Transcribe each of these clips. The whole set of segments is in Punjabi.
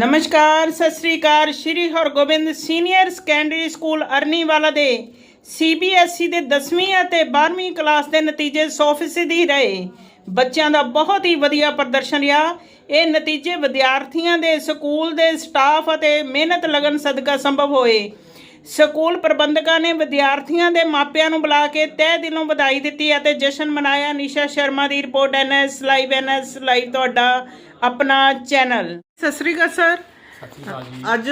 ਨਮਸਕਾਰ, ਸਤਿ ਸ੍ਰੀ ਅਕਾਲ। Shri Hargobind senior secondary school Arniwala ਦੇ ਸੀਬੀਐਸਈ E ਦੇ 10ਵੀਂ ਅਤੇ 12ਵੀਂ ਕਲਾਸ ਦੇ ਨਤੀਜੇ 100% ਹੀ ਰਹੇ। ਬੱਚਿਆਂ ਦਾ ਬਹੁਤ ਹੀ ਵਧੀਆ ਪ੍ਰਦਰਸ਼ਨ ਰਿਹਾ। ਇਹ ਨਤੀਜੇ ਵਿਦਿਆਰਥੀਆਂ ਦੇ ਸਕੂਲ ਦੇ ਸਟਾਫ ਅਤੇ ਮਿਹਨਤ ਲਗਨ ਸਦਕਾ ਸੰਭਵ ਹੋਏ। ਸਕੂਲ ਪ੍ਰਬੰਧਕਾਂ ਨੇ ਵਿਦਿਆਰਥੀਆਂ ਦੇ ਮਾਪਿਆਂ ਨੂੰ ਬੁਲਾ ਕੇ ਤਹਿ ਦਿਲੋਂ ਵਧਾਈ ਦਿੱਤੀ ਅਤੇ ਜਸ਼ਨ ਮਨਾਇਆ। ਨਿਸ਼ਾ ਸ਼ਰਮਾ ਦੀ report NS live NS live ਤੁਹਾਡਾ ਆਪਣਾ ਚੈਨਲ। ਸਤਿ ਸ੍ਰੀ ਅਕਾਲ ਸਰ। ਅੱਜ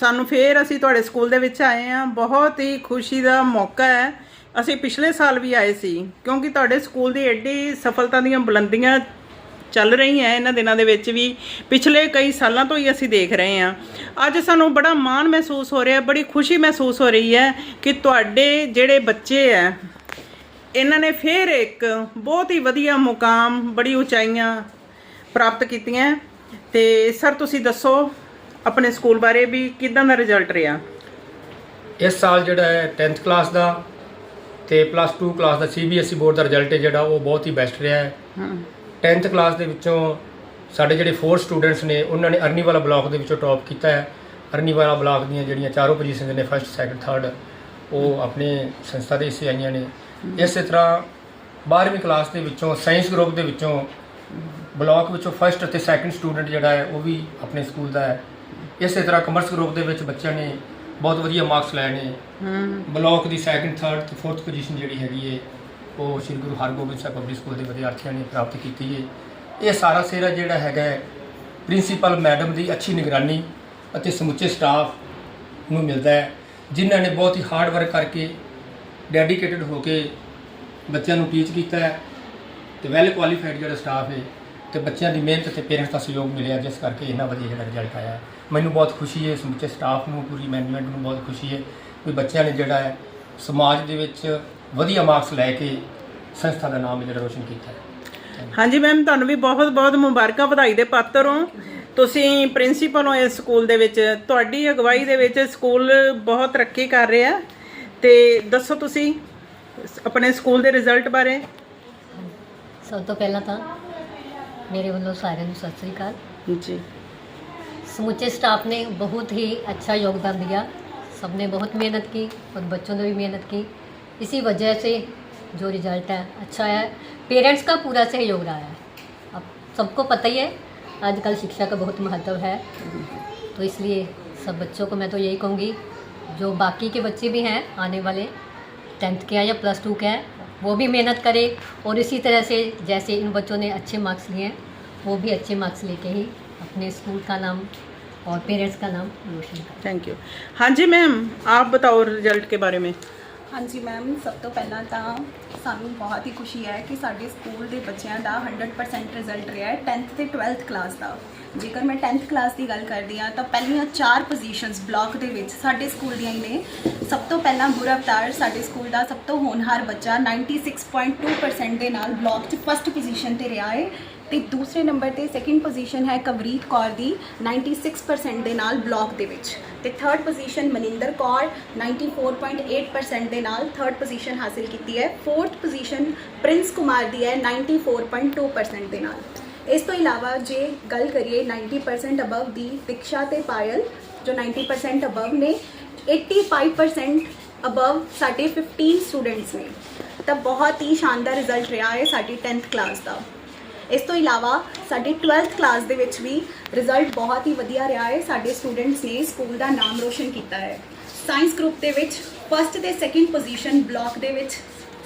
ਸਾਨੂੰ ਫੇਰ ਅਸੀਂ ਤੁਹਾਡੇ ਸਕੂਲ ਦੇ ਵਿੱਚ ਆਏ ਹਾਂ। ਬਹੁਤ ਹੀ ਖੁਸ਼ੀ ਦਾ ਮੌਕਾ ਹੈ। ਅਸੀਂ ਪਿਛਲੇ ਸਾਲ ਵੀ ਆਏ ਸੀ ਕਿਉਂਕਿ ਤੁਹਾਡੇ ਸਕੂਲ ਦੀ ਐਡੀ ਸਫਲਤਾ ਦੀਆਂ ਬੁਲੰਦੀਆਂ ਚੱਲ ਰਹੀਆਂ ਇਹਨਾਂ ਦਿਨਾਂ ਦੇ ਵਿੱਚ ਵੀ। ਪਿਛਲੇ ਕਈ ਸਾਲਾਂ ਤੋਂ ਹੀ ਅਸੀਂ ਦੇਖ ਰਹੇ ਹਾਂ। ਅੱਜ ਸਾਨੂੰ ਬੜਾ ਮਾਣ ਮਹਿਸੂਸ ਹੋ ਰਿਹਾ ਬੜੀ ਖੁਸ਼ੀ ਮਹਿਸੂਸ ਹੋ ਰਹੀ ਹੈ ਕਿ ਤੁਹਾਡੇ ਜਿਹੜੇ ਬੱਚੇ ਹੈ ਇਹਨਾਂ ਨੇ ਫੇਰ ਇੱਕ ਬਹੁਤ ਹੀ ਵਧੀਆ ਮੁਕਾਮ ਬੜੀ ਉਚਾਈਆਂ ਪ੍ਰਾਪਤ ਕੀਤੀਆਂ। ਤੇ ਸਰ ਤੁਸੀਂ ਦੱਸੋ ਆਪਣੇ ਸਕੂਲ ਬਾਰੇ ਵੀ ਕਿਦਾਂ ਦਾ ਰਿਜ਼ਲਟ ਰਿਹਾ? ਇਸ ਸਾਲ ਜਿਹੜਾ ਹੈ 10th ਕਲਾਸ ਦਾ ਤੇ ਪਲੱਸ 2 ਕਲਾਸ ਦਾ ਸੀਬੀਐਸਈ ਬੋਰਡ ਦਾ ਰਿਜ਼ਲਟ ਹੈ ਜਿਹੜਾ ਉਹ ਬਹੁਤ ਹੀ ਬੈਸਟ ਰਿਹਾ ਹੈ। ਹਾਂ। 10th ਕਲਾਸ ਦੇ ਵਿੱਚੋਂ ਸਾਡੇ ਜਿਹੜੇ 4 ਸਟੂਡੈਂਟਸ ਨੇ ਉਹਨਾਂ ਨੇ ਅਰਨੀਵਾਲਾ ਬਲਾਕ ਦੇ ਵਿੱਚੋਂ ਟੌਪ ਕੀਤਾ ਹੈ। ਅਰਨੀਵਾਲਾ ਬਲਾਕ ਦੀਆਂ ਜਿਹੜੀਆਂ ਚਾਰੋਂ ਪੋਜੀਸ਼ਨਸ ਨੇ ਫਸਟ ਸੈਕੰਡ ਥਰਡ ਉਹ ਆਪਣੇ ਸੰਸਥਾ ਦੇ ਹਿੱਸੇ ਆਈਆਂ ਨੇ। ਇਸੇ ਤਰ੍ਹਾਂ 12ਵੀਂ ਕਲਾਸ ਦੇ ਵਿੱਚੋਂ ਸਾਇੰਸ ਗਰੁੱਪ ਦੇ ਵਿੱਚੋਂ ਬਲਾਕ ਵਿੱਚੋਂ ਫਸਟ ਅਤੇ ਸੈਕੰਡ ਸਟੂਡੈਂਟ ਜਿਹੜਾ ਹੈ ਉਹ ਵੀ ਆਪਣੇ ਸਕੂਲ ਦਾ ਹੈ। ਇਸੇ ਤਰ੍ਹਾਂ ਕਮਰਸ ਗਰੁੱਪ ਦੇ ਵਿੱਚ ਬੱਚਿਆਂ ਨੇ ਬਹੁਤ ਵਧੀਆ ਮਾਰਕਸ ਲਏ ਨੇ। ਹੂੰ। ਬਲਾਕ ਦੀ ਸੈਕੰਡ ਥਰਡ ਤੇ ਫੋਰਥ ਪੋਜੀਸ਼ਨ ਜਿਹੜੀ ਹੈਗੀ ਏ। ਉਹ ਸ੍ਰੀ ਗੁਰੂ ਹਰਗੋਬਿੰਦ ਸਾਹਿਬ ਪਬਲਿਕ ਸਕੂਲ ਦੇ ਵਿਦਿਆਰਥੀਆਂ ਨੇ ਪ੍ਰਾਪਤ ਕੀਤੀ ਹੈ ਇਹ ਸਾਰਾ ਸਿਹਰਾ ਜਿਹੜਾ ਹੈਗਾ ਪ੍ਰਿੰਸੀਪਲ ਮੈਡਮ ਦੀ ਅੱਛੀ ਨਿਗਰਾਨੀ ਅਤੇ ਸਮੁੱਚੇ ਸਟਾਫ ਨੂੰ ਮਿਲਦਾ ਹੈ, ਜਿਨ੍ਹਾਂ ਨੇ ਬਹੁਤ ਹੀ ਹਾਰਡ ਵਰਕ ਕਰਕੇ ਡੈਡੀਕੇਟਡ ਹੋ ਕੇ ਬੱਚਿਆਂ ਨੂੰ ਟੀਚ ਕੀਤਾ ਹੈ ਤੇ ਵੈਲ ਕੁਆਲੀਫਾਈਡ ਜਿਹੜਾ ਸਟਾਫ ਹੈ ਤੇ ਬੱਚਿਆਂ ਦੀ ਮਿਹਨਤ ਤੇ ਪੇਰੈਂਟਸ ਦਾ ਸਹਿਯੋਗ ਮਿਲਿਆ, ਜਿਸ ਕਰਕੇ ਇੰਨਾ ਵਧੀਆ ਜਿਹੜਾ ਰਿਜ਼ਲਟ ਆਇਆ। ਮੈਨੂੰ ਬਹੁਤ ਖੁਸ਼ੀ ਹੈ ਸਮੁੱਚੇ ਸਟਾਫ ਨੂੰ, ਪੂਰੀ ਮੈਨੇਜਮੈਂਟ ਨੂੰ ਬਹੁਤ ਖੁਸ਼ੀ ਹੈ ਕਿ ਬੱਚਿਆਂ ਨੇ ਜਿਹੜਾ ਹੈ, ਸਮਾਜ ਦੇ ਵਿੱਚ ਵਧੀਆ ਮਾਰਕਸ ਲੈ ਕੇ ਸੰਸਥਾ ਦਾ ਨਾਮ ਜਿਹੜਾ ਰੋਸ਼ਨ ਕੀਤਾ ਹਾਂਜੀ ਮੈਮ ਤੁਹਾਨੂੰ ਵੀ ਬਹੁਤ-ਬਹੁਤ ਮੁਬਾਰਕਾਂ ਵਧਾਈ ਦੇ ਪਾਤਰ ਹੋ। ਤੁਸੀਂ ਪ੍ਰਿੰਸੀਪਲ ਹੋ ਇਸ ਸਕੂਲ ਦੇ ਵਿੱਚ। ਤੁਹਾਡੀ ਅਗਵਾਈ ਦੇ ਵਿੱਚ ਸਕੂਲ ਬਹੁਤ ਤਰੱਕੀ ਕਰ ਰਿਹਾ ਤੇ ਦੱਸੋ ਤੁਸੀਂ ਆਪਣੇ ਸਕੂਲ ਦੇ ਰਿਜ਼ਲਟ ਬਾਰੇ। ਸਭ ਤੋਂ ਪਹਿਲਾਂ ਤਾਂ ਮੇਰੇ ਵੱਲੋਂ ਸਾਰਿਆਂ ਨੂੰ ਸਤਿ ਸ੍ਰੀ ਅਕਾਲ। ਜੀ। ਸਮੁੱਚੇ ਸਟਾਫ ਨੇ ਬਹੁਤ ਹੀ ਅੱਛਾ ਯੋਗਦਾਨ ਦਿਆ। ਸਭ ਨੇ ਬਹੁਤ ਮਿਹਨਤ ਕੀਤੀ ਔਰ ਬੱਚੋਂ ਨੇ ਵੀ ਮਿਹਨਤ ਕੀਤੀ इसी वजह से जो रिज़ल्ट है अच्छा है। पेरेंट्स का पूरा सहयोग रहा है। अब सबको पता ही है, आजकल शिक्षा का बहुत महत्व है। तो इसलिए सब बच्चों को मैं तो यही कहूँगी, जो बाकी के बच्चे भी हैं, आने वाले टेंथ के हैं या प्लस टू के हैं, वो भी मेहनत करें और इसी तरह से जैसे इन बच्चों ने अच्छे मार्क्स लिए हैं, वो भी अच्छे मार्क्स लेके ही अपने स्कूल का नाम और पेरेंट्स का नाम रोशन करें। थैंक यू हाँ जी मैम आप बताओ रिज़ल्ट के बारे में। ਹਾਂਜੀ ਮੈਮ, ਸਭ ਤੋਂ ਪਹਿਲਾਂ ਤਾਂ ਸਾਨੂੰ ਬਹੁਤ ਹੀ ਖੁਸ਼ੀ ਹੈ ਕਿ ਸਾਡੇ ਸਕੂਲ ਦੇ ਬੱਚਿਆਂ ਦਾ 100% ਰਿਜ਼ਲਟ ਰਿਹਾ ਹੈ 10th ਤੇ 12th ਕਲਾਸ ਦਾ। ਜੇਕਰ ਮੈਂ 10th ਕਲਾਸ ਦੀ ਗੱਲ ਕਰਦੀ ਹਾਂ, ਤਾਂ ਪਹਿਲੀਆਂ ਚਾਰ ਪੋਜੀਸ਼ਨਸ ਬਲਾਕ ਦੇ ਵਿੱਚ ਸਾਡੇ ਸਕੂਲ ਦੀਆਂ ਹੀ ਨੇ। ਸਭ ਤੋਂ ਪਹਿਲਾਂ ਗੁਰਵਤਾਰ ਸਾਡੇ ਸਕੂਲ ਦਾ ਸਭ ਤੋਂ ਹੋਣਹਾਰ ਬੱਚਾ 96.2% ਦੇ ਨਾਲ ਬਲਾਕ 'ਚ ਫਸਟ ਪੋਜੀਸ਼ਨ ਤੇ ਰਿਹਾ ਹੈ। ਤੇ ਦੂਸਰੇ ਨੰਬਰ ਤੇ ਸੈਕਿੰਡ ਪੋਜੀਸ਼ਨ ਹੈ ਕਵਰੀਤ ਕੌਰ ਦੀ 96% ਦੇ ਨਾਲ ਬਲਾਕ ਦੇ ਵਿੱਚ। ਤੇ ਥਰਡ ਪੋਜੀਸ਼ਨ ਮਨਿੰਦਰ ਕੌਰ 94.8% ਦੇ ਨਾਲ ਥਰਡ ਪੋਜੀਸ਼ਨ ਹਾਸਿਲ ਕੀਤੀ ਹੈ। ਫੋਰਥ ਪੋਜੀਸ਼ਨ ਪ੍ਰਿੰਸ ਕੁਮਾਰ ਦੀ ਹੈ 94.2% ਦੇ ਨਾਲ। ਇਸ ਤੋਂ ਇਲਾਵਾ ਜੇ ਗੱਲ ਕਰੀਏ 90% ਅਬਵ ਦੀ, ਦਿਕਸ਼ਾ ਤੇ ਪਾਇਲ, ਜੋ 90% ਅਬਵ ਨੇ 85% ਅਬਵ ਸਾਡੇ 15 ਸਟੂਡੈਂਟਸ ਨੇ। ਤਾਂ ਬਹੁਤ ਹੀ ਸ਼ਾਨਦਾਰ ਰਿਜ਼ਲਟ ਰਿਹਾ ਹੈ ਸਾਡੀ 10th ਕਲਾਸ ਦਾ। ਇਸ ਤੋਂ ਇਲਾਵਾ ਸਾਡੇ 12th ਕਲਾਸ ਦੇ ਵਿੱਚ ਵੀ ਰਿਜ਼ਲਟ ਬਹੁਤ ਹੀ ਵਧੀਆ ਰਿਹਾ ਹੈ। ਸਾਡੇ ਸਟੂਡੈਂਟਸ ਨੇ ਸਕੂਲ ਦਾ ਨਾਮ ਰੋਸ਼ਨ ਕੀਤਾ ਹੈ। ਸਾਇੰਸ ਗਰੁੱਪ ਦੇ ਵਿੱਚ ਫਸਟ ਤੇ ਸੈਕਿੰਡ ਪੋਜੀਸ਼ਨ ਬਲਾਕ ਦੇ ਵਿੱਚ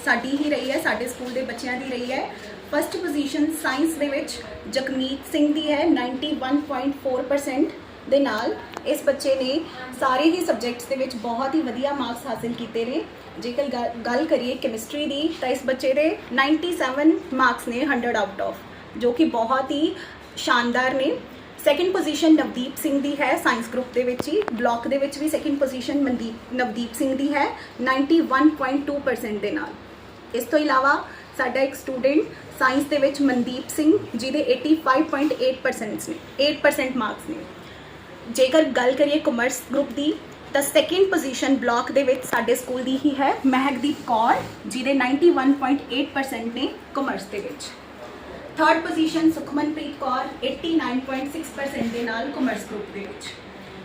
ਸਾਡੀ ਹੀ ਰਹੀ ਹੈ, ਸਾਡੇ ਸਕੂਲ ਦੇ ਬੱਚਿਆਂ ਦੀ ਰਹੀ ਹੈ। ਫਸਟ ਪੋਜੀਸ਼ਨ ਸਾਇੰਸ ਦੇ ਵਿੱਚ ਜਗਮੀਤ ਸਿੰਘ ਦੀ ਹੈ 91.4% ਦੇ ਨਾਲ ਇਸ ਬੱਚੇ ਨੇ ਸਾਰੇ ਹੀ ਸਬਜੈਕਟਸ ਦੇ ਵਿੱਚ ਬਹੁਤ ਹੀ ਵਧੀਆ ਮਾਰਕਸ ਹਾਸਿਲ ਕੀਤੇ ਨੇ। ਜੇਕਰ ਗੱਲ- ਗੱਲ ਕਰੀਏ ਕੈਮਿਸਟਰੀ ਦੀ ਤਾਂ ਇਸ ਬੱਚੇ ਦੇ 97 ਮਾਰਕਸ ਨੇ 100 ਆਊਟ ਆਫ ਜੋ ਕਿ ਬਹੁਤ ਹੀ ਸ਼ਾਨਦਾਰ ਨੇ। ਸੈਕਿੰਡ ਪੋਜੀਸ਼ਨ ਨਵਦੀਪ ਸਿੰਘ ਦੀ ਹੈ ਸਾਇੰਸ ਗਰੁੱਪ ਦੇ ਵਿੱਚ ਹੀ। ਬਲਾਕ ਦੇ ਵਿੱਚ ਵੀ ਸੈਕਿੰਡ ਪੋਜੀਸ਼ਨ ਮਨਦੀਪ, ਨਵਦੀਪ ਸਿੰਘ ਦੀ ਹੈ 91.2% ਦੇ ਨਾਲ। ਇਸ ਤੋਂ ਇਲਾਵਾ ਸਾਡਾ ਇੱਕ ਸਟੂਡੈਂਟ ਸਾਇੰਸ ਦੇ ਵਿੱਚ ਮਨਦੀਪ ਸਿੰਘ, ਜਿਹਦੇ 85.8% ਨੇ 8% ਮਾਰਕਸ ਨੇ। ਜੇਕਰ ਗੱਲ ਕਰੀਏ ਕਮਰਸ ਗਰੁੱਪ ਦੀ, ਤਾਂ ਸੈਕਿੰਡ ਪੋਜੀਸ਼ਨ ਬਲਾਕ ਦੇ ਵਿੱਚ ਸਾਡੇ ਸਕੂਲ ਦੀ ਹੀ ਹੈ ਮਹਿਕਦੀਪ ਕੌਰ, ਜਿਹਦੇ 91.8% ਨੇ ਕਮਰਸ ਦੇ ਵਿੱਚ। ਥਰਡ ਪੋਜੀਸ਼ਨ ਸੁਖਮਨਪ੍ਰੀਤ ਕੌਰ 89.6% ਦੇ ਨਾਲ ਕਾਮਰਸ ਗਰੁੱਪ ਦੇ ਵਿੱਚ।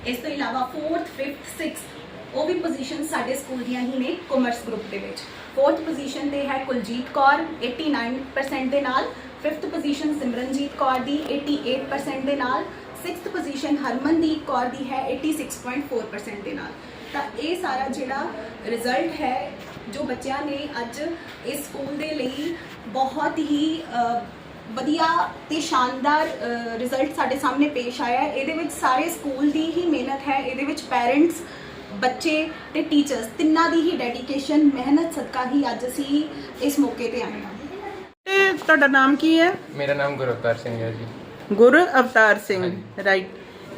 ਇਸ ਤੋਂ ਇਲਾਵਾ 4th 5th 6th ਉਹ ਵੀ ਪੋਜੀਸ਼ਨ ਸਾਡੇ ਸਕੂਲ ਦੀਆਂ ਹੀ ਨੇ ਕਾਮਰਸ ਗਰੁੱਪ ਦੇ ਵਿੱਚ। 4th ਪੋਜੀਸ਼ਨ ਦੇ ਹੈ ਕੁਲਜੀਤ ਕੌਰ 89% ਦੇ ਨਾਲ। 5th ਪੋਜੀਸ਼ਨ ਸਿਮਰਨਜੀਤ ਕੌਰ ਦੀ 88% ਦੇ ਨਾਲ। 6th ਪੋਜੀਸ਼ਨ ਹਰਮਨਦੀਪ ਕੌਰ ਦੀ ਹੈ 86.4% ਦੇ ਨਾਲ। ਤਾਂ ਇਹ ਸਾਰਾ ਜਿਹੜਾ ਰਿਜ਼ਲਟ ਹੈ ਜੋ ਬੱਚਿਆਂ ਨੇ ਅੱਜ ਇਸ ਸਕੂਲ ਦੇ ਲਈ ਬਹੁਤ ਹੀ ਵਧੀਆ ਤੇ ਸ਼ਾਨਦਾਰ ਰਿਜ਼ਲਟ ਸਾਡੇ ਸਾਹਮਣੇ ਪੇਸ਼ ਆਇਆ ਹੈ। ਇਹਦੇ ਵਿੱਚ ਸਾਰੇ ਸਕੂਲ ਦੀ ਹੀ ਮਿਹਨਤ ਹੈ। ਇਹਦੇ ਵਿੱਚ ਪੈਰੈਂਟਸ ਬੱਚੇ ਤੇ ਟੀਚਰਸ ਤਿੰਨਾਂ ਦੀ ਹੀ ਡੈਡੀਕੇਸ਼ਨ ਮਿਹਨਤ ਸਦਕਾ ਹੀ ਅੱਜ ਅਸੀਂ ਇਸ ਮੌਕੇ ਤੇ ਆਏ ਹਾਂ। ਤੇ ਤੁਹਾਡਾ ਨਾਮ ਕੀ ਹੈ? ਮੇਰਾ ਨਾਮ ਗੁਰਵਤਾਰ ਸਿੰਘ ਹੈ ਜੀ। ਗੁਰ ਅਵਤਾਰ ਸਿੰਘ ਰਾਈਟ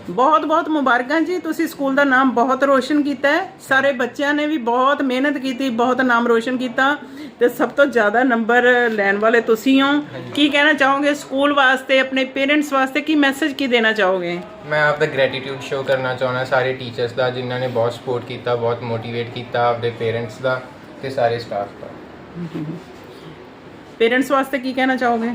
ਬਹੁਤ ਬਹੁਤ ਮੁਬਾਰਕਾਂ ਜੀ। ਤੁਸੀਂ ਸਕੂਲ ਦਾ ਨਾਮ ਬਹੁਤ ਰੋਸ਼ਨ ਕੀਤਾ ਹੈ। ਸਾਰੇ ਬੱਚਿਆਂ ਨੇ ਵੀ ਬਹੁਤ ਮਿਹਨਤ ਕੀਤੀ ਬਹੁਤ ਨਾਮ ਰੋਸ਼ਨ ਕੀਤਾ। ਤੇ ਸਭ ਤੋਂ ਜ਼ਿਆਦਾ ਨੰਬਰ ਲੈਣ ਵਾਲੇ ਤੁਸੀਂ ਹੋ। ਕੀ ਕਹਿਣਾ ਚਾਹੋਗੇ ਸਕੂਲ ਵਾਸਤੇ ਆਪਣੇ ਪੇਰੈਂਟਸ ਵਾਸਤੇ? ਕੀ ਮੈਸੇਜ ਕੀ ਦੇਣਾ ਚਾਹੋਗੇ? ਮੈਂ ਆਪਦਾ ਗ੍ਰੈਟੀਟਿਊਡ ਸ਼ੋ ਕਰਨਾ ਚਾਹੁੰਦਾ ਸਾਰੇ ਟੀਚਰਸ ਦਾ ਜਿਨ੍ਹਾਂ ਨੇ ਬਹੁਤ ਸਪੋਰਟ ਕੀਤਾ ਬਹੁਤ ਮੋਟੀਵੇਟ ਕੀਤਾ ਆਪਦੇ ਪੇਰੈਂਟਸ ਦਾ ਤੇ ਸਾਰੇ ਸਟਾਫ ਦਾ। ਪੇਰੈਂਟਸ ਵਾਸਤੇ ਕੀ ਕਹਿਣਾ ਚਾਹੋਗੇ?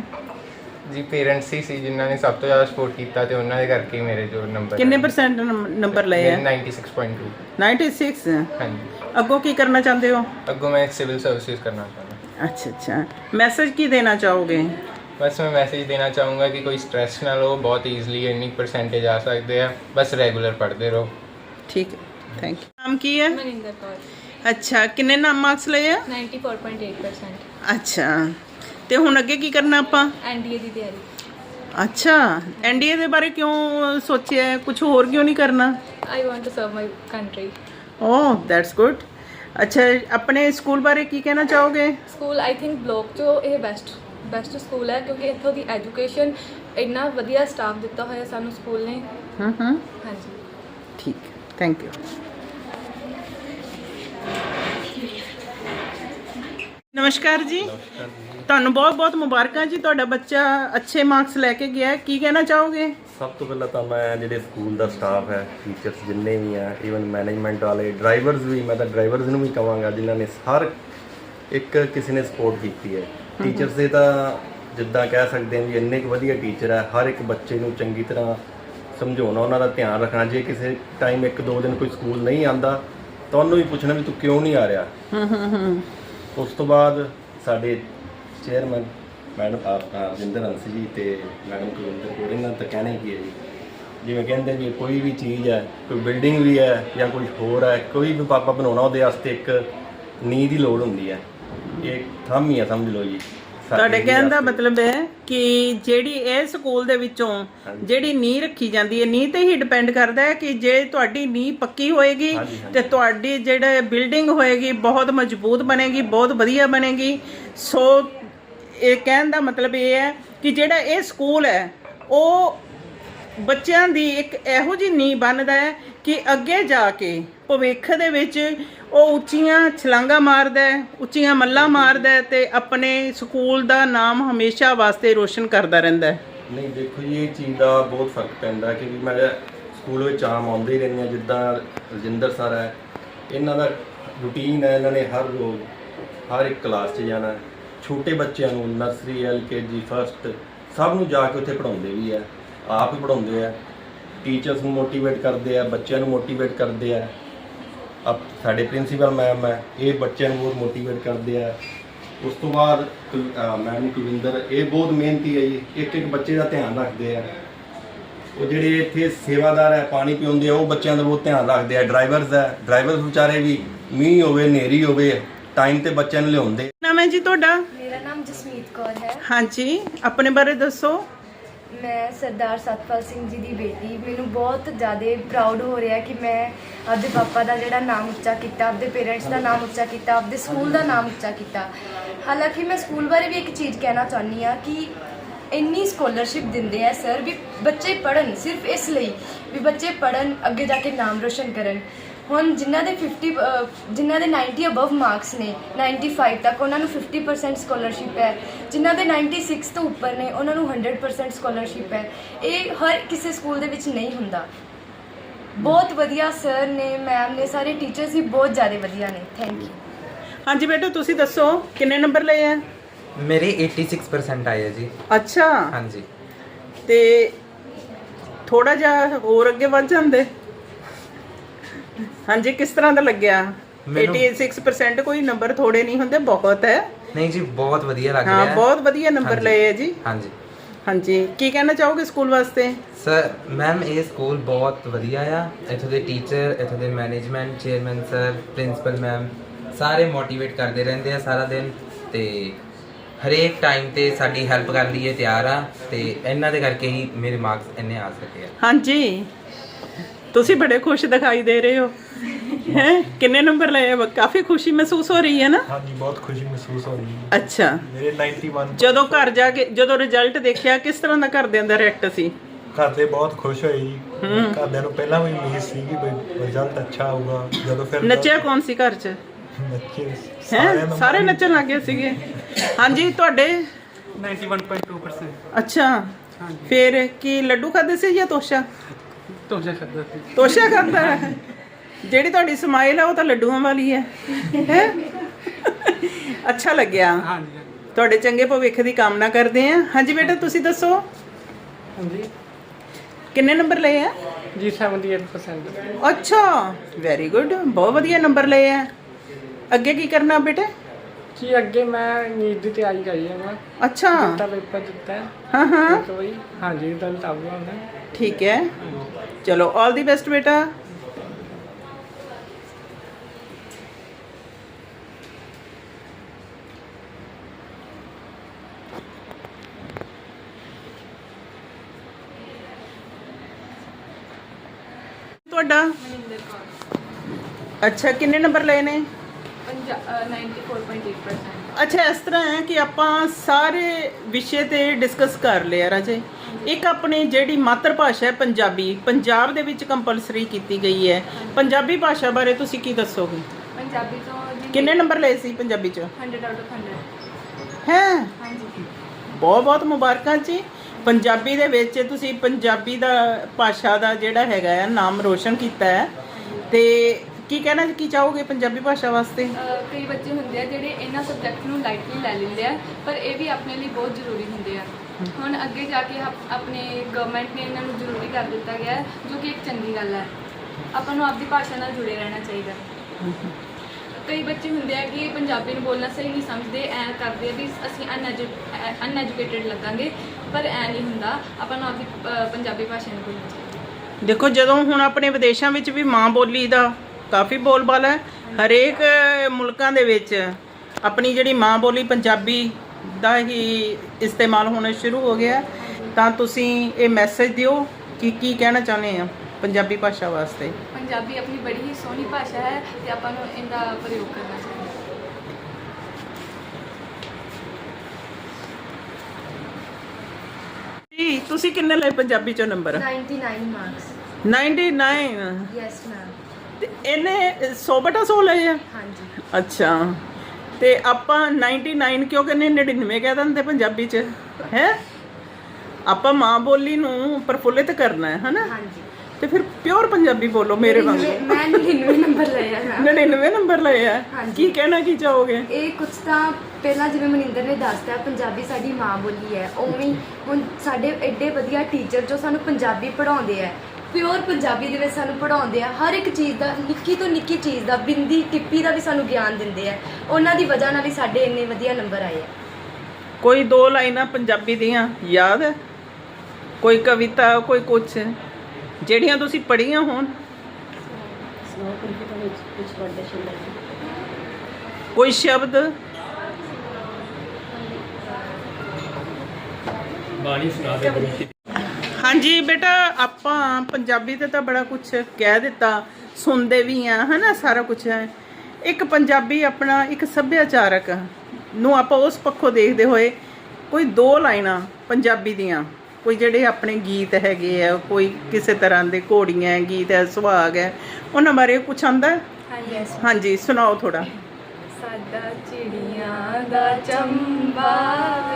ਜੀ ਪੇਰੈਂਟਸ ਹੀ ਸੀ ਜਿਨ੍ਹਾਂ ਨੇ ਸਭ ਤੋਂ ਜ਼ਿਆਦਾ ਸਪੋਰਟ ਕੀਤਾ ਤੇ ਉਹਨਾਂ ਦੇ ਕਰਕੇ ਹੀ ਮੇਰੇ ਜੋ ਨੰਬਰ ਕਿੰਨੇ ਪਰਸੈਂਟ ਨੰਬਰ ਲਏ ਆ? 96.2 96 ਹਾਂਜੀ। ਅੱਗੋਂ ਕੀ ਕਰਨਾ ਚਾਹੁੰਦੇ ਹੋ? ਅੱਗੋਂ ਮੈਂ ਸਿਵਲ ਸਰਵਿਸਿਜ਼ ਕਰਨਾ ਚਾਹੁੰਦਾ। ਅੱਛਾ ਅੱਛਾ। ਮੈਸੇਜ ਕੀ ਦੇਣਾ ਚਾਹੋਗੇ? ਬਸ ਮੈਂ ਮੈਸੇਜ ਦੇਣਾ ਚਾਹੂੰਗਾ ਕਿ ਕੋਈ ਸਟ੍ਰੈਸ ਨਾ ਲਓ ਬਹੁਤ ਈਜ਼ੀਲੀ ਇੰਨੀ ਪਰਸੈਂਟੇਜ ਆ ਸਕਦੇ ਆ। ਬਸ ਰੈਗੂਲਰ ਪੜ੍ਹਦੇ ਰਹੋ। ਠੀਕ ਹੈ। ਥੈਂਕ ਯੂ ਨਾਮ ਕੀ ਹੈ? ਮਨਿੰਦਰ ਕੌਰ। ਅੱਛਾ ਕਿੰਨੇ ਨਾਮ ਮਾਰਕਸ ਲਏ ਆ? 94.8% ਅੱਛਾ। ਤੇ ਹੁਣ ਅੱਗੇ ਕੀ ਕਰਨਾ ਆਪਾਂ? ਐਨਡੀਏ ਦੀ ਤਿਆਰੀ। ਅੱਛਾ ਐਨਡੀਏ ਦੇ ਬਾਰੇ ਕਿਉਂ ਸੋਚਿਆ? ਕੁਝ ਹੋਰ ਕਿਉਂ ਨਹੀਂ ਕਰਨਾ? I want to serve my country oh that's good ਅੱਛਾ ਆਪਣੇ ਸਕੂਲ ਬਾਰੇ ਕੀ ਕਹਿਣਾ ਚਾਹੋਗੇ? ਸਕੂਲ ਆਈ ਥਿੰਕ ਬਲੋਕ ਚੋਂ ਇਹ ਬੈਸਟ ਬੈਸਟ ਸਕੂਲ ਹੈ ਕਿਉਂਕਿ ਇੱਥੋਂ ਦੀ ਐਜੂਕੇਸ਼ਨ ਇੰਨਾ ਵਧੀਆ ਸਟਾਫ ਦਿੱਤਾ ਹੋਇਆ ਸਾਨੂੰ ਸਕੂਲ ਨੇ। ਹੂੰ ਹੂੰ ਹਾਂਜੀ। ਠੀਕ ਥੈਂਕ ਯੂ ਨਮਸਕਾਰ ਜੀ। ਤੁਹਾਨੂੰ ਬਹੁਤ ਬਹੁਤ ਮੁਬਾਰਕਾਂ ਜੀ। ਤੁਹਾਡਾ ਬੱਚਾ ਅੱਛੇ ਮਾਰਕਸ ਲੈ ਕੇ ਗਿਆ ਹੈ। ਕੀ ਕਹਿਣਾ ਚਾਹੋਗੇ? ਸਭ ਤੋਂ ਪਹਿਲਾਂ ਤਾਂ ਮੈਂ ਜਿਹੜੇ ਸਕੂਲ ਦਾ ਸਟਾਫ ਹੈ ਟੀਚਰਸ ਜਿੰਨੇ ਵੀ ਆ ਈਵਨ ਮੈਨੇਜਮੈਂਟ ਵਾਲੇ ਡਰਾਈਵਰਸ ਵੀ ਮੈਂ ਤਾਂ ਡਰਾਈਵਰਸ ਨੂੰ ਵੀ ਕਹਾਂਗਾ ਜਿਨ੍ਹਾਂ ਨੇ ਹਰ ਇੱਕ ਕਿਸੇ ਨੇ ਸਪੋਰਟ ਕੀਤੀ ਹੈ। ਟੀਚਰਸ ਦੇ ਤਾਂ ਜਿੱਦਾਂ ਕਹਿ ਸਕਦੇ ਹਾਂ ਵੀ ਇੰਨੇ ਕੁ ਵਧੀਆ ਟੀਚਰ ਹੈ ਹਰ ਇੱਕ ਬੱਚੇ ਨੂੰ ਚੰਗੀ ਤਰ੍ਹਾਂ ਸਮਝਾਉਣਾ ਉਹਨਾਂ ਦਾ ਧਿਆਨ ਰੱਖਣਾ। ਜੇ ਕਿਸੇ ਟਾਈਮ ਇੱਕ ਦੋ ਦਿਨ ਕੋਈ ਸਕੂਲ ਨਹੀਂ ਆਂਦਾ ਤਾਂ ਉਹਨੂੰ ਵੀ ਪੁੱਛਣਾ ਵੀ ਤੂੰ ਕਿਉਂ ਨਹੀਂ ਆ ਰਿਹਾ? ਹੂੰ ਹੂੰ ਹੂੰ ਉਸ ਤੋਂ ਬਾਅਦ ਸਾਡੇ ਚੇਅਰਮੈਨ ਮੈਡਮ ਆਪਣਾ ਰਜਿੰਦਰ ਹੰਸ ਜੀ ਤੇ ਮੈਡਮ ਕੁਲਵਿੰਦਰ ਕੌਰ, ਇਹਨਾਂ ਤਾਂ ਕਹਿਣਾ ਹੀ ਕੀ ਹੈ ਜੀ? ਜਿਵੇਂ ਕਹਿੰਦੇ ਵੀ ਕੋਈ ਵੀ ਚੀਜ਼ ਹੈ, ਕੋਈ ਬਿਲਡਿੰਗ ਵੀ ਹੈ ਜਾਂ ਕੋਈ ਹੋਰ ਹੈ, ਕੋਈ ਵੀ ਪਾਪਾ ਬਣਾਉਣਾ ਉਹਦੇ ਵਾਸਤੇ ਇੱਕ ਨੀਂਹ ਦੀ ਲੋੜ ਹੁੰਦੀ ਹੈ। ਇਹ ਥੰਮ ਹੀ ਹੈ, ਸਮਝ ਲਓ ਜੀ। ਤੁਹਾਡੇ ਕਹਿਣ ਦਾ। ਮਤਲਬ ਹੈ ਕਿ ਜਿਹੜੀ ਇਹ ਸਕੂਲ ਦੇ ਵਿੱਚੋਂ ਜਿਹੜੀ ਨੀਂਹ ਰੱਖੀ ਜਾਂਦੀ ਹੈ ਨੀਂਹ ਤੇ ਹੀ ਡਿਪੈਂਡ ਕਰਦਾ ਹੈ ਕਿ ਜੇ ਤੁਹਾਡੀ ਨੀਂਹ ਪੱਕੀ ਹੋਏਗੀ। ਤੇ ਤੁਹਾਡੀ ਜਿਹੜੇ ਬਿਲਡਿੰਗ ਹੋਏਗੀ ਬਹੁਤ ਮਜ਼ਬੂਤ ਬਣੇਗੀ ਬਹੁਤ ਵਧੀਆ ਬਣੇਗੀ ਸੋ ਇਹ ਕਹਿਣ ਦਾ ਮਤਲਬ ਇਹ ਹੈ ਕਿ ਜਿਹੜਾ ਇਹ ਸਕੂਲ ਹੈ ਉਹ ਬੱਚਿਆਂ ਦੀ ਇੱਕ ਇਹੋ ਜਿਹੀ ਨੀਂਹ ਬਣਦਾ ਹੈ ਕਿ ਅੱਗੇ ਜਾ ਕੇ ਭਵਿੱਖ ਦੇ ਵਿੱਚ ਉਹ ਉੱਚੀਆਂ ਛਲਾਂਗਾ ਮਾਰਦਾ ਹੈ, ਉੱਚੀਆਂ ਮੱਲਾਂ ਮਾਰਦਾ ਹੈ ਤੇ ਆਪਣੇ ਸਕੂਲ ਦਾ ਨਾਮ ਹਮੇਸ਼ਾ ਵਾਸਤੇ ਰੋਸ਼ਨ ਕਰਦਾ ਰਹਿੰਦਾ ਹੈ। ਨਹੀਂ, ਦੇਖੋ ਜੀ, ਇਹ ਚੀਜ਼ ਦਾ ਬਹੁਤ ਫ਼ਰਕ ਪੈਂਦਾ ਕਿਉਂਕਿ ਮੈਂ ਸਕੂਲ ਵਿੱਚ ਆਮ ਆਉਂਦੇ ਹੀ ਰਹਿੰਦੇ ਹਾਂ, ਜਿੱਦਾਂ ਰਜਿੰਦਰ ਸਰ ਹੈ, ਇਹਨਾਂ ਦਾ ਰੂਟੀਨ ਹੈ, ਇਹਨਾਂ ਨੇ ਹਰ ਰੋਜ਼ ਹਰ ਇੱਕ ਕਲਾਸ 'ਚ ਜਾਣਾ ਛੋਟੇ ਬੱਚਿਆਂ ਨੂੰ ਨਰਸਰੀ ਐਲਕੇਜੀ ਫਸਟ, ਸਭ ਨੂੰ ਜਾ ਕੇ ਉੱਥੇ ਪੜਾਉਂਦੇ ਵੀ ਹੈ। ਆਪ ਹੀ ਪੜਾਉਂਦੇ ਆ। ਟੀਚਰਸ ਨੂੰ ਮੋਟੀਵੇਟ ਕਰਦੇ ਆ ਬੱਚਿਆਂ ਨੂੰ ਮੋਟੀਵੇਟ ਕਰਦੇ ਆ। ਅਬ ਸਾਡੇ ਪ੍ਰਿੰਸੀਪਲ ਮੈਮ ਹੈ ਇਹ ਬੱਚਿਆਂ ਨੂੰ ਬਹੁਤ ਮੋਟੀਵੇਟ ਕਰਦੇ ਆ। ਉਸ ਤੋਂ ਬਾਅਦ ਮੈਮ ਕੁਲਵਿੰਦਰ ਇਹ ਬਹੁਤ ਮਿਹਨਤੀ ਹੈ ਜੀ ਇੱਕ ਇੱਕ ਬੱਚੇ ਦਾ ਧਿਆਨ ਰੱਖਦੇ ਆ। ਉਹ ਜਿਹੜੇ ਇੱਥੇ ਸੇਵਾਦਾਰ ਹੈ ਪਾਣੀ ਪਿਉਂਦੇ ਆ ਉਹ ਬੱਚਿਆਂ ਦਾ ਬਹੁਤ ਧਿਆਨ ਰੱਖਦੇ ਆ। ਡਰਾਈਵਰਸ ਹੈ ਡਰਾਈਵਰਸ ਵਿਚਾਰੇ ਵੀ ਮੀਂਹ ਹੋਵੇ ਹਨੇਰੀ ਹੋਵੇ ਟਾਈਮ ਤੇ ਬੱਚਿਆਂ ਨੂੰ ਲਿਆਉਂਦੇ। ਨਾਮ ਹੈ ਜੀ ਤੁਹਾਡਾ? ਮੇਰਾ ਨਾਮ ਜਸਮੀਤ ਕੌਰ ਹੈ। ਹਾਂਜੀ ਆਪਣੇ ਬਾਰੇ ਦੱਸੋ। ਮੈਂ ਸਰਦਾਰ ਸਤਪਾਲ ਸਿੰਘ ਜੀ ਦੀ ਬੇਟੀ। ਮੈਨੂੰ ਬਹੁਤ ਜ਼ਿਆਦਾ ਪ੍ਰਾਊਡ ਹੋ ਰਿਹਾ ਕਿ ਮੈਂ ਆਪਦੇ ਪਾਪਾ ਦਾ ਜਿਹੜਾ ਨਾਮ ਉੱਚਾ ਕੀਤਾ, ਆਪਦੇ ਪੇਰੈਂਟਸ ਦਾ ਨਾਮ ਉੱਚਾ ਕੀਤਾ, ਆਪਦੇ ਸਕੂਲ ਦਾ ਨਾਮ ਉੱਚਾ ਕੀਤਾ। ਹਾਲਾਂਕਿ ਮੈਂ ਸਕੂਲ ਬਾਰੇ ਵੀ ਇੱਕ ਚੀਜ਼ ਕਹਿਣਾ ਚਾਹੁੰਦੀ ਆ ਕਿ ਇੰਨੀ ਸਕਾਲਰਸ਼ਿਪ ਦਿੰਦੇ ਆ ਸਰ ਵੀ ਬੱਚੇ ਪੜਨ ਸਿਰਫ ਇਸ ਲਈ ਵੀ ਬੱਚੇ ਪੜਨ ਅੱਗੇ ਜਾ ਕੇ ਨਾਮ ਰੋਸ਼ਨ ਕਰਨ। ਹੁਣ ਜਿਨ੍ਹਾਂ ਦੇ 50 ਅਹ, ਜਿਨ੍ਹਾਂ ਦੇ 90 ਅਬਵ ਮਾਰਕਸ ਨੇ 95 ਤੱਕ ਉਹਨਾਂ ਨੂੰ 50% ਸਕਾਲਰਸ਼ਿਪ ਹੈ। ਜਿਨ੍ਹਾਂ ਦੇ 96 ਤੋਂ ਉੱਪਰ ਨੇ ਉਹਨਾਂ ਨੂੰ 100% ਸਕਾਲਰਸ਼ਿਪ ਹੈ। ਇਹ ਹਰ ਕਿਸੇ ਸਕੂਲ ਦੇ ਵਿੱਚ ਨਹੀਂ ਹੁੰਦਾ। ਬਹੁਤ ਵਧੀਆ ਸਰ ਨੇ ਮੈਮ ਨੇ ਸਾਰੇ ਟੀਚਰਸ ਹੀ ਬਹੁਤ ਜ਼ਿਆਦਾ ਵਧੀਆ ਨੇ। ਥੈਂਕ ਯੂ ਹਾਂਜੀ ਬੇਟਾ ਤੁਸੀਂ ਦੱਸੋ ਕਿੰਨੇ ਨੰਬਰ ਲਏ ਆ? ਮੇਰੇ 86% ਆਏ ਆ ਜੀ। ਅੱਛਾ। ਹਾਂਜੀ। ਤੇ ਥੋੜਾ ਜਿਹਾ ਹੋਰ ਅੱਗੇ ਵੱਧ ਜਾਂਦੇ? ਹਾਂਜੀ ਕਿਸ ਤਰ੍ਹਾਂ ਦਾ ਲੱਗਿਆ? ਮੈਨੂੰ- 86% ਕੋਈ ਨੰਬਰ ਥੋੜੇ ਨਹੀਂ ਹੁੰਦੇ ਬਹੁਤ ਹੈ। ਨਹੀਂ ਜੀ ਬਹੁਤ ਵਧੀਆ ਲੱਗ ਰਿਹਾ ਹਾਂ ਹੈ ਬਹੁਤ ਵਧੀਆ ਨੰਬਰ ਹਾਂਜੀ। ਲਏ ਹੈ ਜੀ। ਹਾਂਜੀ। ਹਾਂਜੀ ਕੀ ਕਹਿਣਾ ਚਾਹੋਗੇ ਸਕੂਲ ਵਾਸਤੇ? ਸਰ ਮੈਮ ਇਹ ਸਕੂਲ ਬਹੁਤ ਵਧੀਆ ਆ। ਇੱਥੋਂ ਦੇ ਟੀਚਰ ਇੱਥੋਂ ਦੇ management chairman sir principal ma'am ਸਾਰੇ ਮੋਟੀਵੇਟ ਕਰਦੇ ਰਹਿੰਦੇ ਆ ਸਾਰਾ ਦਿਨ ਤੇ ਹਰੇਕ ਟਾਈਮ ਤੇ ਸਾਡੀ ਹੈਲਪ ਕਰਨ ਲਈ ਇਹ ਤਿਆਰ ਆ ਤੇ ਇਹਨਾਂ ਦੇ ਕਰਕੇ ਹੀ ਮੇਰੇ ਮਾਰਕਸ ਇੰਨੇ ਆ ਸਕੇ ਆ। ਹਾਂਜੀ। ਤੁਸੀਂ ਬੜੇ ਖੁਸ਼ ਦਿਖਾਈ ਦੇ ਰਹੇ ਹੋ। ਹੈ? ਕਿੰਨੇ ਨੰਬਰ ਲਏ ਆ? ਕਾਫੀ ਖੁਸ਼ੀ ਮਹਿਸੂਸ ਹੋ ਰਹੀ ਹੈ ਨਾ? ਹਾਂਜੀ ਬਹੁਤ ਖੁਸ਼ੀ ਮਹਿਸੂਸ ਹੋ ਰਹੀ ਹੈ। ਅੱਛਾ। ਮੇਰੇ 91 ਜਦੋਂ ਘਰ ਜਾ ਕੇ ਜਦੋਂ ਰਿਜ਼ਲਟ ਦੇਖਿਆ ਕਿਸ ਤਰ੍ਹਾਂ ਦਾ ਘਰਦਿਆਂ ਦਾ ਰਿਐਕਟ ਸੀ? ਘਰ ਦੇ ਬਹੁਤ ਖੁਸ਼ ਹੋਏ ਜੀ। ਘਰਦਿਆਂ ਨੂੰ ਪਹਿਲਾਂ ਵੀ ਉਮੀਦ ਸੀ ਕਿ ਰਿਜ਼ਲਟ ਅੱਛਾ ਆਊਗਾ ਜਦੋਂ ਫਿਰ ਨੱਚਿਆ ਕੌਣ ਸੀ ਘਰ 'ਚ? ਨੱਚੇ ਹੈ? ਸਾਰੇ ਨੱਚਣ ਲੱਗੇ ਸੀਗੇ। ਹਾਂਜੀ ਤੁਹਾਡੇ? 91.2% ਅੱਛਾ। ਫਿਰ ਕੀ ਲੱਡੂ ਖਾਦੇ ਸੀ ਜਾਂ ਤੋਸ਼ਾ? ਤੋਜਾ ਕਰਦਾ ਸੀ। ਤੋਸ਼ਾ ਖਾਦਾ ਹੈ ਜਿਹੜੀ ਤੁਹਾਡੀ ਸਮਾਈਲ ਆ ਉਹ ਤਾਂ ਲੱਡੂਆਂ ਵਾਲੀ ਹੈ। ਹੈ? ਅੱਛਾ ਲੱਗਿਆ। ਹਾਂਜੀ ਤੁਹਾਡੇ ਚੰਗੇ ਭਵਿੱਖ ਦੀ ਕਾਮਨਾ ਕਰਦੇ ਆ ਹਾਂਜੀ ਬੇਟਾ ਤੁਸੀਂ ਦੱਸੋ। ਹਾਂਜੀ। ਕਿੰਨੇ ਨੰਬਰ ਲਏ ਆ? ਜੀ 78% ਅੱਛਾ ਵੈਰੀ ਗੁੱਡ ਬਹੁਤ ਵਧੀਆ ਨੰਬਰ ਲਏ ਆ। ਅੱਗੇ ਕੀ ਕਰਨਾ ਬੇਟੇ? ਜੀ ਅੱਗੇ ਮੈਂ ਨੀਟ ਦੀ ਤਿਆਰੀ ਕਰੀ ਹੈ ਮੈਂ ਅੱਛਾ। ਦਿੱਤਾ ਪੇਪਰ ਦਿੱਤਾ। ਹੈ ਹਾਂ। ਹਾਂਜੀ ਰਿਜ਼ਲਟ ਆਊਗਾ ਹੁੰਦਾ। ਠੀਕ ਹੈ ਚਲੋ ਆਲ ਦੀ ਬੈਸਟ ਬੇਟਾ ਤੁਹਾਡਾ? ਮਨਿੰਦਰ ਕੌਰ। ਅੱਛਾ ਕਿੰਨੇ ਨੰਬਰ ਲਏ ਨੇ? ਪੰਜਾ- ਅ, 94.8% ਅੱਛਾ ਇਸ ਤਰ੍ਹਾਂ ਹੈ ਕਿ ਆਪਾਂ ਸਾਰੇ ਵਿਸ਼ੇ ਤੇ ਡਿਸਕਸ ਕਰ ਲਿਆ ਰਾਜੇ। ਇੱਕ ਆਪਣੀ ਜਿਹੜੀ ਮਾਤਰ ਭਾਸ਼ਾ ਹੈ ਪੰਜਾਬੀ ਪੰਜਾਬ ਦੇ ਵਿੱਚ ਕੰਪਲਸਰੀ ਕੀਤੀ ਗਈ ਹੈ। ਪੰਜਾਬੀ ਭਾਸ਼ਾ ਬਾਰੇ ਤੁਸੀਂ ਕੀ ਦੱਸੋਗੇ? ਪੰਜਾਬੀ ਤੋਂ ਜੀ ਕਿੰਨੇ ਨੰਬਰ ਲਏ ਸੀ ਪੰਜਾਬੀ ਚ? 100 ਆਊਟ ਆਫ 100 ਹੈ? ਹਾਂਜੀ। ਬਹੁਤ ਬਹੁਤ ਮੁਬਾਰਕਾਂ ਜੀ। ਪੰਜਾਬੀ ਦੇ ਵਿੱਚ ਤੁਸੀਂ ਪੰਜਾਬੀ ਦਾ ਭਾਸ਼ਾ ਦਾ ਜਿਹੜਾ ਹੈਗਾ ਹੈ ਨਾਮ ਰੋਸ਼ਨ ਕੀਤਾ ਹੈ। ਤੇ ਕੀ ਕਹਿਣਾ ਕੀ ਚਾਹੋਗੇ ਪੰਜਾਬੀ ਭਾਸ਼ਾ ਵਾਸਤੇ? ਕਈ ਬੱਚੇ ਹੁੰਦੇ ਆ ਜਿਹੜੇ ਇਹਨਾਂ ਸਬਜੈਕਟ ਨੂੰ ਲਾਈਟਲੀ ਲੈ ਲੈਂਦੇ ਆ ਪਰ ਇਹ ਵੀ ਆਪਣੇ ਲਈ ਬਹੁਤ ਜ਼ਰੂਰੀ ਹੁੰਦੇ ਆ। ਹੁਣ ਅੱਗੇ ਜਾ ਕੇ ਆਪ- ਆਪਣੇ ਗਵਰਨਮੈਂਟ ਨੇ ਇਹਨਾਂ ਨੂੰ ਜ਼ਰੂਰੀ ਕਰ ਦਿੱਤਾ ਗਿਆ ਹੈ, ਜੋ ਕਿ ਇੱਕ ਚੰਗੀ ਗੱਲ ਹੈ। ਆਪਾਂ ਨੂੰ ਆਪਣੀ ਭਾਸ਼ਾ ਨਾਲ ਜੁੜੇ ਰਹਿਣਾ ਚਾਹੀਦਾ। ਕਈ ਬੱਚੇ ਹੁੰਦੇ ਆ ਕਿ ਪੰਜਾਬੀ ਨੂੰ ਬੋਲਣਾ ਸਹੀ ਨਹੀਂ ਸਮਝਦੇ ਐ ਕਰਦੇ ਆ ਵੀ ਅਸੀਂ ਅਨਐਜੂਕੇਟਿਡ ਲੱਗਾਂਗੇ ਪਰ ਐ ਨਹੀਂ ਹੁੰਦਾ। ਆਪਾਂ ਨੂੰ ਆਪਣੀ ਅ, ਪੰਜਾਬੀ ਭਾਸ਼ਾ ਨੂੰ ਬੋਲਣਾ ਚਾਹੀਦਾ। ਦੇਖੋ ਜਦੋਂ ਹੁਣ ਆਪਣੇ ਵਿਦੇਸ਼ਾਂ ਵਿੱਚ ਵੀ ਮਾਂ ਬੋਲੀ ਦਾ ਕਾਫੀ ਬੋਲਬਾਲਾ ਹੈ। ਹਰੇਕ ਮੁਲਕਾਂ ਦੇ ਵਿੱਚ ਆਪਣੀ ਜਿਹੜੀ ਮਾਂ ਬੋਲੀ ਪੰਜਾਬੀ ਦਾ ਹੀ ਇਸਤੇਮਾਲ ਹੋਣਾ ਸ਼ੁਰੂ ਹੋ ਗਿਆ। ਤਾਂ ਤੁਸੀਂ ਇਹ ਮੈਸੇਜ ਦਿਓ ਕਿ ਕੀ ਕਹਿਣਾ ਚਾਹੁੰਦੇ ਆ ਪੰਜਾਬੀ ਭਾਸ਼ਾ ਵਾਸਤੇ। ਪੰਜਾਬੀ ਆਪਣੀ ਬੜੀ ਹੀ ਸੋਹਣੀ ਭਾਸ਼ਾ ਹੈ ਤੇ ਆਪਾਂ ਨੂੰ ਇਹਦਾ ਪ੍ਰਯੋਗ ਕਰਨਾ ਚਾਹੀਦਾ ਜੀ ਤੁਸੀਂ ਕਿੰਨੇ ਲਏ ਪੰਜਾਬੀ ਚੋਂ ਨੰਬਰ 99 ਮਾਰਕਸ 99 ਯੈਸ ਮੈਮ ਤੇ ਇਹਨੇ 100 ਬਟਾ 100 ਲਏ ਆ? ਹਾਂਜੀ। ਅੱਛਾ। ਤੇ ਆਪਾਂ 99 ਕਿਉਂ ਕਹਿੰਦੇ 99 ਕਹਿ ਦਿੰਦੇ ਪੰਜਾਬੀ ਚ। ਹੈ? ਆਪਾਂ ਮਾਂ ਬੋਲੀ ਨੂੰ ਪ੍ਰਫੁੱਲਿਤ ਕਰਨਾ ਹੈ ਹਨਾ? ਹਾਂਜੀ। ਤੇ ਫਿਰ ਪਿਓਰ ਪੰਜਾਬੀ ਬੋਲੋ ਮੇਰੇ ਵਾਂਗੂ। ਮੈਂ 99 ਨੰਬਰ ਲਿਆ ਮੈਮ। 99 ਨੰਬਰ ਲਏ ਆ। ਹਾਂਜੀ। ਕੀ ਕਹਿਣਾ ਕੀ ਚਾਹੋਗੇ? ਇਹ ਕੁਝ ਤਾਂ ਪਹਿਲਾਂ ਜਿਵੇਂ ਮਨਿੰਦਰ ਨੇ ਦੱਸਤਾ ਪੰਜਾਬੀ ਸਾਡੀ ਮਾਂ ਬੋਲੀ ਹੈ। ਉਵੇਂ ਹੀ ਹੁਣ ਸਾਡੇ ਐਡੇ ਵਧੀਆ ਟੀਚਰ ਜੋ ਸਾਨੂੰ ਪੰਜਾਬੀ ਪੜ੍ਹਾਉਂਦੇ ਆ ਪਿਓਰ ਪੰਜਾਬੀ ਦੇ ਵਿੱਚ ਸਾਨੂੰ ਪੜ੍ਹਾਉਂਦੇ ਆ ਹਰ ਇੱਕ ਚੀਜ਼ ਦਾ ਨਿੱਕੀ ਤੋਂ ਨਿੱਕੀ ਚੀਜ਼ ਦਾ ਬਿੰਦੀ ਟਿੱਪੀ ਦਾ ਵੀ ਸਾਨੂੰ ਗਿਆਨ ਦਿੰਦੇ ਆ। ਉਹਨਾਂ ਦੀ ਵਜ੍ਹਾ ਨਾਲ ਹੀ ਸਾਡੇ ਇੰਨੇ ਵਧੀਆ ਨੰਬਰ ਆਏ ਆ। ਕੋਈ ਦੋ ਲਾਈਨਾਂ ਪੰਜਾਬੀ ਦੀਆਂ ਯਾਦ ਹੈ? ਕੋਈ ਕਵਿਤਾ ਕੋਈ ਕੁਛ? ਜਿਹੜੀਆਂ ਤੁਸੀਂ ਪੜ੍ਹੀਆਂ ਹੋਣ। ਕੋਈ ਸ਼ਬਦ? ਬਾਣੀ ਸੁਣਾ ਦੇ। ਹਾਂਜੀ ਬੇਟਾ ਆਪਾਂ ਪੰਜਾਬੀ ਤੇ ਤਾਂ ਬੜਾ ਕੁਝ ਕਹਿ ਦਿੱਤਾ ਸੁਣਦੇ ਵੀ ਆ ਹਨਾ ਸਾਰਾ ਕੁਝ ਹੈ ਇੱਕ ਪੰਜਾਬੀ ਆਪਣਾ ਇੱਕ ਸੱਭਿਆਚਾਰਕ ਨੂੰ ਆਪਾਂ ਉਸ ਪੱਖੋਂ ਦੇਖਦੇ ਹੋਏ ਕੋਈ ਦੋ ਲਾਈਨਾਂ ਪੰਜਾਬੀ ਦੀਆਂ ਕੋਈ ਜਿਹੜੇ ਆਪਣੇ ਗੀਤ ਹੈਗੇ ਆ ਕੋਈ ਕਿਸੇ ਤਰ੍ਹਾਂ ਦੇ ਘੋੜੀਆਂ ਹੈ, ਗੀਤ ਹੈ ਸੁਹਾਗ ਹੈ ਉਹਨਾਂ ਬਾਰੇ ਕੁਝ ਆਂਦਾ ਹਾਂਜੀ ਸੁਣਾਓ ਥੋੜਾ ਸਾਡਾ ਚਿੜੀਆਂ ਦਾ ਚੰਬਾ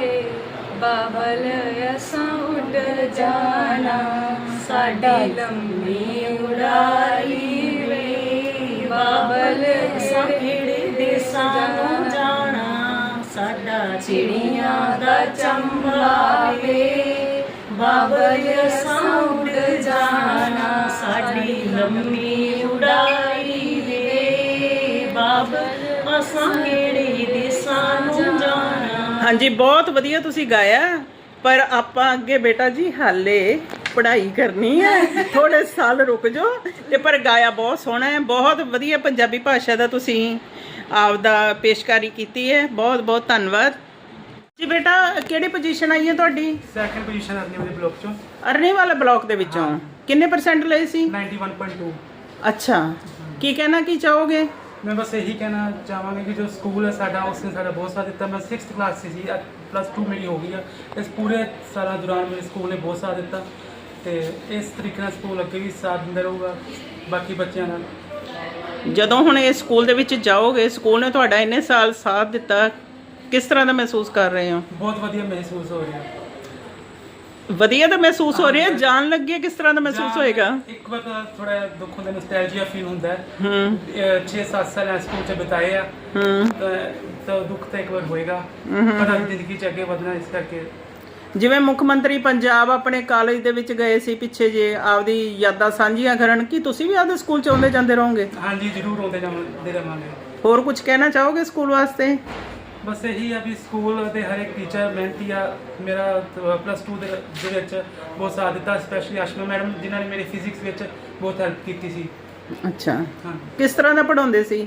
ਵੇ ਬਾਬਲ ਅਸਾਂ ਉੱਡ ਜਾਣਾ। ਸਾਡੀ ਲੰਮੀ ਉਡਾਰੀ ਵੇ ਬਾਬਲ ਅਸਾਂ ਸਾਨੂੰ ਜਾਣਾ ਸਾਡਾ ਚਿੜੀਆਂ ਦਾ ਚੰਬਾਵੇ ਬਾਬਲ ਸਾਉਂਡ ਜਾਣਾ ਸਾਡੀ ਲੰਮੀ ਉਡਾਈ ਵੇ ਬਾਬਲ ਅਸਾਂ ਕਿਹੜੇ ਦੇਸਾਂ ਨੂੰ ਜਾਣਾ ਹਾਂਜੀ ਬਹੁਤ ਵਧੀਆ ਤੁਸੀਂ ਗਾਇਆ ਪਰ ਆਪਾਂ ਅੱਗੇ ਬੇਟਾ ਜੀ ਹਾਲੇ ਪੜ੍ਹਾਈ ਕਰਨੀ ਹੈ। ਥੋੜੇ ਸਾਲ ਰੁਕ ਜਾਓ। ਤੇ ਪਰ ਗਾਇਆ ਬਹੁਤ ਸੋਹਣਾ ਹੈ। ਬਹੁਤ ਵਧੀਆ ਪੰਜਾਬੀ ਭਾਸ਼ਾ ਦਾ ਤੁਸੀਂ ਆਪਦਾ ਪੇਸ਼ਕਾਰੀ ਕੀਤੀ ਹੈ। ਬਹੁਤ ਬਹੁਤ ਧੰਨਵਾਦ। ਜੀ ਬੇਟਾ ਕਿਹੜੀ ਪੋਜੀਸ਼ਨ ਆਈ ਹੈ ਤੁਹਾਡੀ? ਸੈਕੰਡ ਪੋਜੀਸ਼ਨ ਅਰਨੀ ਵਾਲੇ ਬਲੌਕ ਚੋਂ। ਅਰਨੀ ਵਾਲੇ ਬਲਾਕ ਦੇ ਵਿੱਚੋਂ। ਕਿੰਨੇ ਪਰਸੈਂਟ ਲਏ ਸੀ? 91.2 ਅੱਛਾ। ਕੀ ਕਹਿਣਾ ਕੀ ਚਾਹੋਗੇ? ਮੈਂ ਬਸ ਇਹੀ ਕਹਿਣਾ ਚਾਹਾਂਗਾ ਕਿ ਜੋ ਸਕੂਲ ਹੈ ਸਾਡਾ ਉਸਨੇ ਸਾਡਾ ਬਹੁਤ ਸਾਥ ਦਿੱਤਾ। ਮੈਂ 6th ਕਲਾਸ ਸੀ। ਪਲੱਸ 2 ਮੇਰੀ ਹੋ ਗਈ ਆ। ਇਸ ਪੂਰੇ ਸਾਲਾਂ ਦੌਰਾਨ ਮੇਰੇ ਸਕੂਲ ਨੇ ਬਹੁਤ ਸਾਥ ਦਿੱਤਾ। ਤੇ ਇਸ ਤਰੀਕੇ ਨਾਲ ਸਕੂਲ ਅੱਗੇ ਵੀ ਸਾਥ ਦਿੰਦਾ ਰਹੂਗਾ ਬਾਕੀ ਬੱਚਿਆਂ ਨਾਲ। ਜਦੋਂ ਹੁਣ ਇਹ ਸਕੂਲ ਦੇ ਵਿੱਚ ਜਾਓਗੇ ਸਕੂਲ ਨੇ ਤੁਹਾਡਾ ਇੰਨੇ ਸਾਲ ਸਾਥ ਦਿੱਤਾ ਕਿਸ ਤਰ੍ਹਾਂ ਦਾ ਮਹਿਸੂਸ ਕਰ ਰਹੇ ਹੋ? ਬਹੁਤ ਵਧੀਆ ਮਹਿਸੂਸ ਹੋ ਰਿਹਾ। ਵਧੀਆ ਤਾਂ ਮਹਿਸੂਸ ਹੋ ਰਿਹਾ ਜਾਣ ਲੱਗੇ ਕਿਸ ਤਰ੍ਹਾਂ ਦਾ ਮਹਿਸੂਸ ਹੋਏਗਾ? ਇੱਕ ਵਾਰ ਤਾਂ ਥੋੜਾ ਦੁੱਖ ਹੁੰਦਾ ਨੋਸਟੈਲਜੀਆ ਫੀਲ ਹੁੰਦਾ ਹੈ। ਹੂੰ। 6-7 ਸਾਲ ਆ ਸਕੂਲ 'ਚ ਬਿਤਾਏ ਆ। ਹੂੰ। ਤਾਂ ਤਾਂ ਦੁੱਖ ਤਾਂ ਇੱਕ ਵਾਰ ਹੋਏਗਾ। ਪਰ ਅੱਜ ਜ਼ਿੰਦਗੀ 'ਚ ਅੱਗੇ ਵਧਣਾ ਇਸ ਕਰਕੇ। ਜਿਵੇਂ ਮੁੱਖ ਮੰਤਰੀ ਪੰਜਾਬ ਆਪਣੇ ਕਾਲਜ ਦੇ ਵਿੱਚ ਗਏ ਸੀ ਪਿੱਛੇ ਜੇ ਆਪਦੀ ਯਾਦਾਂ ਸਾਂਝੀਆਂ ਕਰਨ ਕੀ ਤੁਸੀਂ ਵੀ ਆਪਦੇ ਸਕੂਲ ਚ ਆਉਂਦੇ ਜਾਂਦੇ ਰਹੋਗੇ? ਹਾਂਜੀ ਜ਼ਰੂਰ ਆਉਂਦੇ ਜਾਵਾਂਗੇ ਰਵਾਂਗੇ ਹੋਰ ਕੁਝ ਕਹਿਣਾ ਚਾਹੋਗੇ ਸਕੂਲ ਵਾਸਤੇ? ਬਸ ਇਹੀ ਆ ਵੀ ਸਕੂਲ ਦੇ ਹਰ ਇੱਕ ਟੀਚਰ ਮਿਹਨਤੀ ਆ ਮੇਰਾ ਪਲੱਸ 2 ਦੇ ਦੇ ਵਿੱਚ ਬਹੁਤ ਸਾਥ ਦਿੱਤਾ ਸਪੈਸ਼ਲੀ ਆਸ਼ਮਾ ਮੈਡਮ ਜਿਨ੍ਹਾਂ ਨੇ ਮੇਰੀ ਫਿਜ਼ਿਕਸ ਵਿੱਚ ਬਹੁਤ ਹੈਲਪ ਕੀਤੀ ਸੀ। ਅੱਛਾ। ਹਾਂ। ਕਿਸ ਤਰ੍ਹਾਂ ਦਾ ਪੜਾਉਂਦੇ ਸੀ?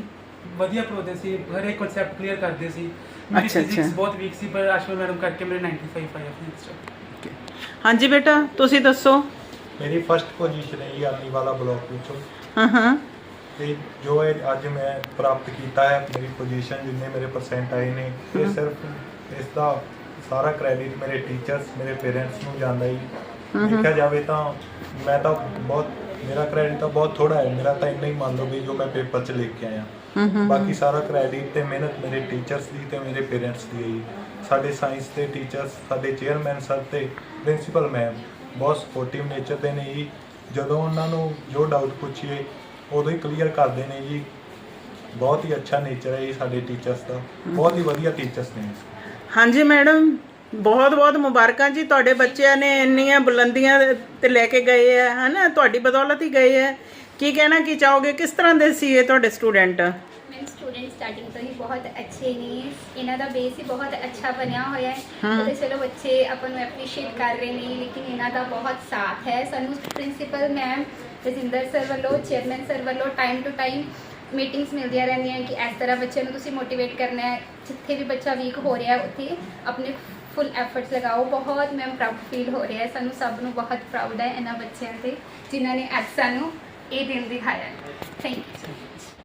ਵਧੀਆ ਪੜਾਉਂਦੇ ਸੀ ਹਰ ਇੱਕ ਕਨਸੈਪਟ ਕਲੀਅਰ ਕਰਦੇ ਸੀ। ਮੇਰੀ ਅੱਛਾ, ਅੱਛਾ। ਫਿਜ਼ਿਕਸ ਬਹੁਤ ਵੀਕ ਸੀ ਪਰ ਆਸ਼ਮਾ ਮੈਡਮ ਕਰਕੇ ਮੇਰੇ 95 ਆਇਆ ਫਿਜ਼ਿਕਸ 'ਚ ਹਾਂਜੀ ਬੇਟਾ ਤੁਸੀਂ ਦੱਸੋ ਮੇਰੀ ਫਸਟ ਪੋਜੀਸ਼ਨ ਹੈ ਇਹ ਆਰਨੀ ਵਾਲਾ ਬਲਾਕ ਵਿੱਚੋਂ ਹਾਂ ਹਾਂ ਤੇ ਜੋ ਇਹ ਅੱਜ ਮੈਂ ਪ੍ਰਾਪਤ ਕੀਤਾ ਹੈ ਮੇਰੀ ਪੋਜੀਸ਼ਨ ਜਿੰਨੇ ਮੇਰੇ ਪਰਸੈਂਟ ਆਏ ਨੇ ਇਹ ਸਿਰਫ ਇਸ ਦਾ ਸਾਰਾ ਕ੍ਰੈਡਿਟ ਮੇਰੇ ਟੀਚਰਸ ਮੇਰੇ ਪੇਰੈਂਟਸ ਨੂੰ ਜਾਂਦਾ ਹੀ ਦੇਖਿਆ ਜਾਵੇ ਤਾਂ ਮੈਂ ਤਾਂ ਬਹੁਤ ਮੇਰਾ ਕ੍ਰੈਡਿਟ ਤਾਂ ਬਹੁਤ ਥੋੜਾ ਹੈ ਮੇਰਾ ਤਾਂ ਇੰਨਾ ਹੀ ਮੰਨ ਲਓ ਵੀ ਜੋ ਮੈਂ ਪੇਪਰ 'ਚ ਲਿਖ ਕੇ ਆਇਆ ਬਾਕੀ ਸਾਰਾ ਕ੍ਰੈਡਿਟ ਤੇ ਮਿਹਨਤ ਮੇਰੇ ਟੀਚਰਸ ਦੀ ਤੇ ਮੇਰੇ ਪੇਰੈਂਟਸ ਦੀ ਹੈ ਜੀ। ਸਾਡੇ ਸਾਇੰਸ ਦੇ ਟੀਚਰਸ ਸਾਡੇ ਚੇਅਰਮੈਨ ਸਰ ਤੇ ਪ੍ਰਿੰਸੀਪਲ ਮੈਮ ਬਹੁਤ ਸਪੋਰਟਿਵ ਨੇਚਰ ਦੇ ਨੇ ਜੀ। ਜਦੋਂ ਉਹਨਾਂ ਨੂੰ ਜੋ ਡਾਊਟ ਪੁੱਛੀਏ ਉਦੋਂ ਹੀ ਕਲੀਅਰ ਕਰਦੇ ਨੇ ਜੀ। ਬਹੁਤ ਹੀ ਅੱਛਾ ਨੇਚਰ ਹੈ ਜੀ ਸਾਡੇ ਟੀਚਰਸ ਦਾ। ਬਹੁਤ ਹੀ ਵਧੀਆ ਟੀਚਰਸ ਨੇ। ਹਾਂਜੀ ਮੈਡਮ ਬਹੁਤ ਬਹੁਤ ਮੁਬਾਰਕਾਂ ਜੀ। ਤੁਹਾਡੇ ਬੱਚਿਆਂ ਨੇ ਇੰਨੀਆਂ ਬੁਲੰਦੀਆਂ ਤੇ ਲੈ ਕੇ ਗਏ ਆ ਹਨਾ? ਤੁਹਾਡੀ ਬਦੌਲਤ ਹੀ ਗਏ ਆ। ਕੀ ਕਹਿਣਾ ਕੀ ਚਾਹੋਗੇ? ਕਿਸ ਤਰ੍ਹਾਂ ਦੇ ਸੀ ਇਹ ਤੁਹਾਡੇ ਸਟੂਡੈਂਟ? ਮੇਰੇ ਸਟੂਡੈਂਟ ਸਟਾਰਟਿੰਗ ਤੋਂ ਹੀ ਬਹੁਤ ਅੱਛੇ ਨੇ। ਇਹਨਾਂ ਦਾ ਬੇਸ ਹੀ ਬਹੁਤ ਅੱਛਾ ਬਣਿਆ ਹੋਇਆ ਹੈ। ਤੇ ਚਲੋ ਬੱਚੇ ਆਪਾਂ ਨੂੰ ਐਪਰੀਸ਼ੀਏਟ ਕਰ ਰਹੇ ਨੇ ਲੇਕਿਨ ਇਹਨਾਂ ਦਾ ਬਹੁਤ ਸਾਥ ਹੈ। ਸਾਨੂੰ ਪ੍ਰਿੰਸੀਪਲ ਮੈਮ ਰਜਿੰਦਰ ਸਰ ਵੱਲੋਂ ਚੇਅਰਮੈਨ ਸਰ ਵੱਲੋਂ ਟਾਈਮ ਟੂ ਟਾਈਮ ਮੀਟਿੰਗਸ ਮਿਲਦੀਆਂ ਰਹਿੰਦੀਆਂ ਕਿ ਇਸ ਤਰ੍ਹਾਂ ਬੱਚਿਆਂ ਨੂੰ ਤੁਸੀਂ ਮੋਟੀਵੇਟ ਕਰਨਾ ਹੈ। ਜਿੱਥੇ ਵੀ ਬੱਚਾ ਵੀਕ ਹੋ ਰਿਹਾ ਉੱਥੇ ਆਪਣੇ ਫੁੱਲ ਐਫਰਟਸ ਲਗਾਓ। ਬਹੁਤ ਮੈਮ ਪ੍ਰਾਊਡ ਫੀਲ ਹੋ ਰਿਹਾ ਹੈ। ਸਾਨੂੰ ਸਭ ਨੂੰ ਬਹੁਤ ਪ੍ਰਾਊਡ ਹੈ ਇਹਨਾਂ ਬੱਚਿਆਂ ਤੇ ਜਿਨ੍ਹਾਂ ਨੇ ਅੱਜ ਸਾਨੂੰ ਇਹ ਦਿਨ ਦਿਖਾਇਆ ਥੈਂਕ ਯੂ